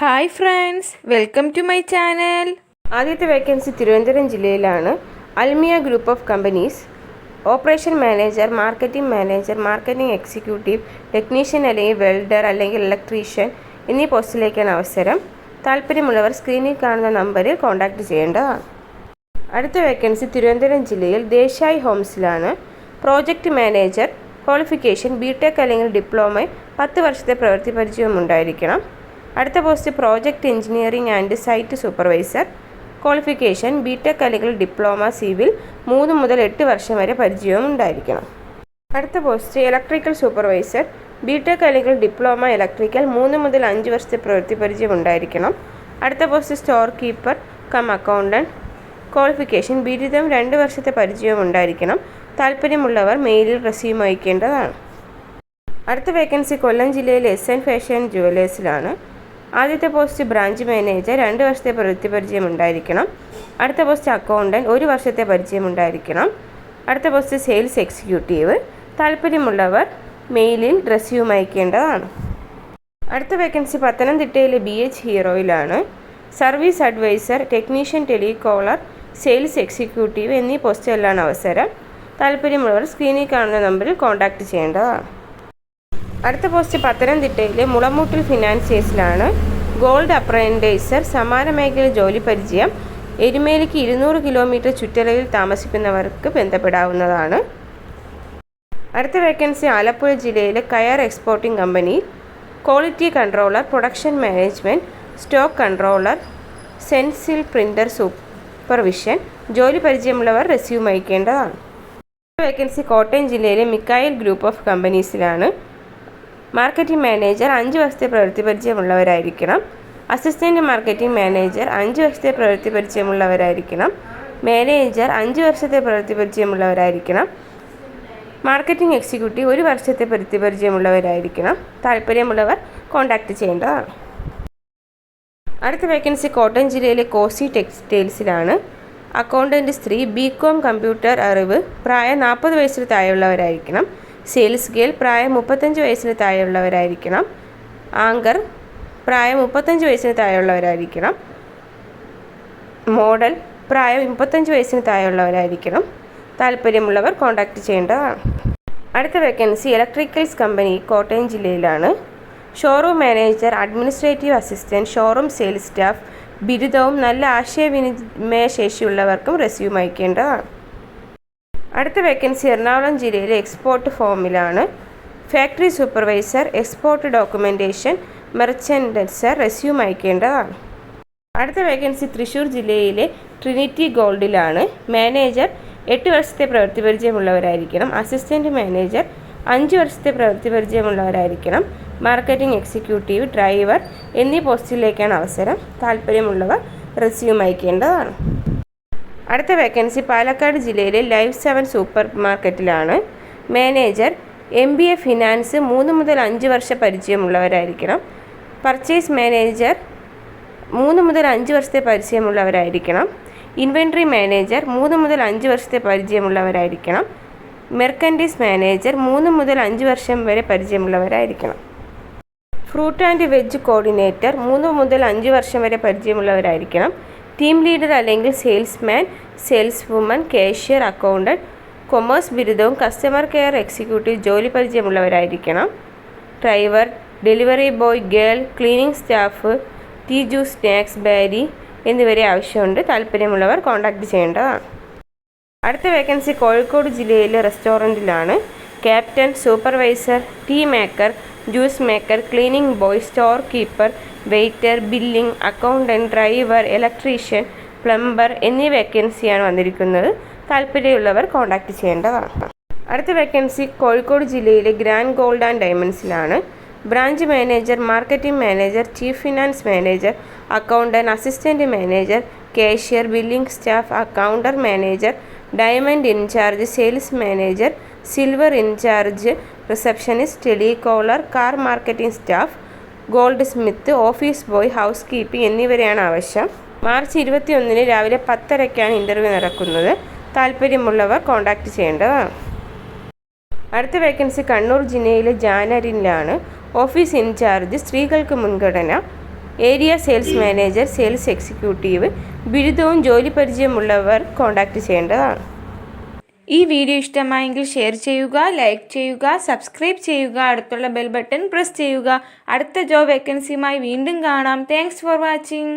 Hi friends welcome to my channel. ആദ്യത്തെ vacancy Thiruvananthapuram ജില്ലയിലാണ്. Almiya group of companies operation manager marketing manager marketing executive technician അല്ലെങ്കിൽ welder അല്ലെങ്കിൽ electrician എന്നീ പോസ്റ്റിലേക്കാണ് അവസരം. താല്പര്യമുള്ളവർ സ്ക്രീനിൽ കാണുന്ന നമ്പറിൽ കോൺടാക്റ്റ് ചെയ്യേണ്ടതാണ്. അടുത്ത വേക്കൻസി തിരുവനന്തപുരം ജില്ലയിൽ Desai ഹോംസിലാണ്. Project manager qualification B tech അല്ലെങ്കിൽ ഡിപ്ലോമ പത്ത് വർഷത്തെ പ്രവൃത്തി പരിചയം ഉണ്ടായിരിക്കണം. അടുത്ത post project engineering and site supervisor. Qualification B tech അല്ലെങ്കിൽ ഡിപ്ലോമ സിവിൽ മൂന്ന് മുതൽ എട്ട് വർഷം വരെ പരിചയവും ഉണ്ടായിരിക്കണം. അടുത്ത post electrical supervisor B tech അല്ലെങ്കിൽ ഡിപ്ലോമ ഇലക്ട്രിക്കൽ മൂന്ന് മുതൽ അഞ്ച് വർഷത്തെ പ്രവൃത്തി പരിചയം ഉണ്ടായിരിക്കണം. അടുത്ത post store keeper cum accountant qualification ബിരുദം രണ്ട് വർഷത്തെ പരിചയം ഉണ്ടായിരിക്കണം. താല്പര്യമുള്ളവർ മെയിലിൽ റെസ്യൂം അയക്കേണ്ടതാണ്. അടുത്ത വേക്കൻസി കൊല്ലം ജില്ലയിലെ എസ് എൻ ഫാഷൻ ജുവലേഴ്സിലാണ്. ആദ്യത്തെ പോസ്റ്റ് ബ്രാഞ്ച് മാനേജർ രണ്ട് വർഷത്തെ പ്രവൃത്തി പരിചയം ഉണ്ടായിരിക്കണം. അടുത്ത പോസ്റ്റ് അക്കൗണ്ടന്റ് ഒരു വർഷത്തെ പരിചയം ഉണ്ടായിരിക്കണം. അടുത്ത പോസ്റ്റ് സെയിൽസ് എക്സിക്യൂട്ടീവ്. താല്പര്യമുള്ളവർ മെയിലിൽ റെസ്യൂം അയക്കേണ്ടതാണ്. അടുത്ത വേക്കൻസി പത്തനംതിട്ടയിലെ B H ഹീറോയിലാണ്. Service advisor technician telecaller sales executive എന്നീ പോസ്റ്റുകളിലാണ് അവസരം. താല്പര്യമുള്ളവർ സ്ക്രീനിൽ കാണുന്ന നമ്പറിൽ കോൺടാക്റ്റ് ചെയ്യേണ്ടതാണ്. അടുത്ത പോസ്റ്റ് പത്തനംതിട്ടയിലെ മുളമൂട്ടിൽ ഫിനാൻസിയേഴ്സിലാണ് ഗോൾഡ് അപ്രന്റൈസർ സമാന മേഖല ജോലി പരിചയം എരുമേലിക്ക് ഇരുന്നൂറ് കിലോമീറ്റർ ചുറ്റളവിൽ താമസിക്കുന്നവർക്ക് ബന്ധപ്പെടാവുന്നതാണ്. അടുത്ത വേക്കൻസി ആലപ്പുഴ ജില്ലയിലെ coir exporting company quality controller production management stock controller സെൻസിൽ printer supervision ജോലി പരിചയമുള്ളവർ റെസ്യൂം അയക്കേണ്ടതാണ്. വേക്കൻസി കോട്ടയം ജില്ലയിലെ മിക്കായൽ ഗ്രൂപ്പ് ഓഫ് കമ്പനീസിലാണ്. മാർക്കറ്റിംഗ് മാനേജർ അഞ്ച് വർഷത്തെ പ്രവൃത്തി പരിചയമുള്ളവരായിരിക്കണം. അസിസ്റ്റന്റ് മാർക്കറ്റിംഗ് മാനേജർ അഞ്ച് വർഷത്തെ പ്രവൃത്തി പരിചയമുള്ളവരായിരിക്കണം. മാനേജർ അഞ്ച് വർഷത്തെ പ്രവൃത്തി പരിചയമുള്ളവരായിരിക്കണം. മാർക്കറ്റിംഗ് എക്സിക്യൂട്ടീവ് ഒരു വർഷത്തെ പ്രവൃത്തി പരിചയമുള്ളവരായിരിക്കണം. താല്പര്യമുള്ളവർ കോൺടാക്റ്റ് ചെയ്യേണ്ടതാണ്. അടുത്ത വേക്കൻസി കോട്ടയം ജില്ലയിലെ കോസി ടെക്സ്റ്റൈൽസിലാണ്. അക്കൗണ്ടന്റ് സ്ത്രീ ബി കോം കമ്പ്യൂട്ടർ അറിവ് പ്രായം നാൽപ്പത് വയസ്സിൽ താഴെയുള്ളവരായിരിക്കണം. സെയിൽസ് ഗേൾ പ്രായം മുപ്പത്തഞ്ച് വയസ്സിന് താഴെയുള്ളവരായിരിക്കണം. ആങ്കർ പ്രായം മുപ്പത്തഞ്ച് വയസ്സിന് താഴെയുള്ളവരായിരിക്കണം. മോഡൽ പ്രായം മുപ്പത്തഞ്ച് വയസ്സിന് താഴെയുള്ളവരായിരിക്കണം. താല്പര്യമുള്ളവർ കോൺടാക്റ്റ് ചെയ്യേണ്ടതാണ്. അടുത്ത വേക്കൻസി ഇലക്ട്രിക്കൽസ് കമ്പനി കോട്ടയം ജില്ലയിലാണ്. Showroom manager administrative assistant showroom sales staff ബിരുദവും നല്ല ആശയവിനിമയ ശേഷിയുള്ളവർക്കും റെസ്യൂം അയക്കേണ്ടതാണ്. അടുത്ത വേക്കൻസി എറണാകുളം ജില്ലയിലെ എക്സ്പോർട്ട് ഫോമിലാണ് factory supervisor export documentation merchandiser resume അയക്കേണ്ടതാണ്. അടുത്ത വേക്കൻസി തൃശ്ശൂർ ജില്ലയിലെ ട്രിനിറ്റി ഗോൾഡിലാണ് മാനേജർ എട്ട് വർഷത്തെ പ്രവൃത്തി പരിചയമുള്ളവരായിരിക്കണം. അസിസ്റ്റന്റ് മാനേജർ അഞ്ച് വർഷത്തെ പ്രവൃത്തി പരിചയമുള്ളവരായിരിക്കണം. മാർക്കറ്റിംഗ് എക്സിക്യൂട്ടീവ് ഡ്രൈവർ എന്നീ പോസ്റ്റിലേക്കാണ് അവസരം. താല്പര്യമുള്ളവർ റെസ്യൂം അയക്കേണ്ടതാണ്. അടുത്ത വേക്കൻസി പാലക്കാട് ജില്ലയിലെ life seven super മാർക്കറ്റിലാണ് manager M B A finance മൂന്ന് മുതൽ അഞ്ച് വർഷ പരിചയമുള്ളവരായിരിക്കണം. പർച്ചേസ് മാനേജർ മൂന്ന് മുതൽ അഞ്ച് വർഷത്തെ പരിചയമുള്ളവരായിരിക്കണം. ഇൻവെൻട്രി മാനേജർ മൂന്ന് മുതൽ അഞ്ച് വർഷത്തെ പരിചയമുള്ളവരായിരിക്കണം. മെർക്കൻഡീസ് മാനേജർ മൂന്ന് മുതൽ അഞ്ച് വർഷം വരെ പരിചയമുള്ളവരായിരിക്കണം. ഫ്രൂട്ട് ആൻഡ് വെജ് കോർഡിനേറ്റർ മൂന്ന് മുതൽ അഞ്ച് വർഷം വരെ പരിചയമുള്ളവരായിരിക്കണം. ടീം ലീഡർ അല്ലെങ്കിൽ salesman sales woman cashier accountant commerce ബിരുദവും കസ്റ്റമർ കെയർ എക്സിക്യൂട്ടീവ് ജോലി പരിചയമുള്ളവരായിരിക്കണം. Driver delivery boy girl cleaning staff tea juice snacks ബാരി എന്നിവരെ ആവശ്യമുണ്ട്. താല്പര്യമുള്ളവർ കോൺടാക്റ്റ് ചെയ്യേണ്ടതാണ്. അടുത്ത വേക്കൻസി കോഴിക്കോട് ജില്ലയിലെ റെസ്റ്റോറന്റിലാണ്. Captain supervisor tea maker juice maker cleaning boy store keeper waiter billing accountant driver electrician plumber എന്നീ വേക്കൻസിയാണ് വന്നിരിക്കുന്നത്. താല്പര്യമുള്ളവർ കോൺടാക്റ്റ് ചെയ്യേണ്ടതാണ്. അടുത്ത വേക്കൻസി കോഴിക്കോട് ജില്ലയിലെ grand gold and ഡയമണ്ട്സിലാണ് branch manager marketing manager chief finance manager accountant assistant manager cashier billing staff accounts manager diamond incharge sales manager silver incharge receptionist telecaller car marketing staff goldsmith office boy housekeeping എന്നിവരെയാണ് ആവശ്യം. March ഇരുപത്തിയൊന്നിന് രാവിലെ പത്തരയ്ക്കാണ് interview നടക്കുന്നത്. താല്പര്യമുള്ളവർ contact ചെയ്യേണ്ടതാണ് അടുത്ത vacancy Kannur ജില്ലയിലെ ജാനറിനിലാണ് office incharge സ്ത്രീകൾക്ക് മുൻഗണന. Area sales manager sales executive ബിരുദവും ജോലി പരിചയമുള്ളവർ കോൺടാക്റ്റ് ചെയ്യേണ്ടതാണ്. ഈ വീഡിയോ ഇഷ്ടമായെങ്കിൽ ഷെയർ ചെയ്യുക ലൈക്ക് ചെയ്യുക സബ്സ്ക്രൈബ് ചെയ്യുക അടുത്തുള്ള ബെൽ ബട്ടൺ പ്രസ് ചെയ്യുക. അടുത്ത ജോബ് വേക്കൻസിയുമായി വീണ്ടും കാണാം. Thanks for watching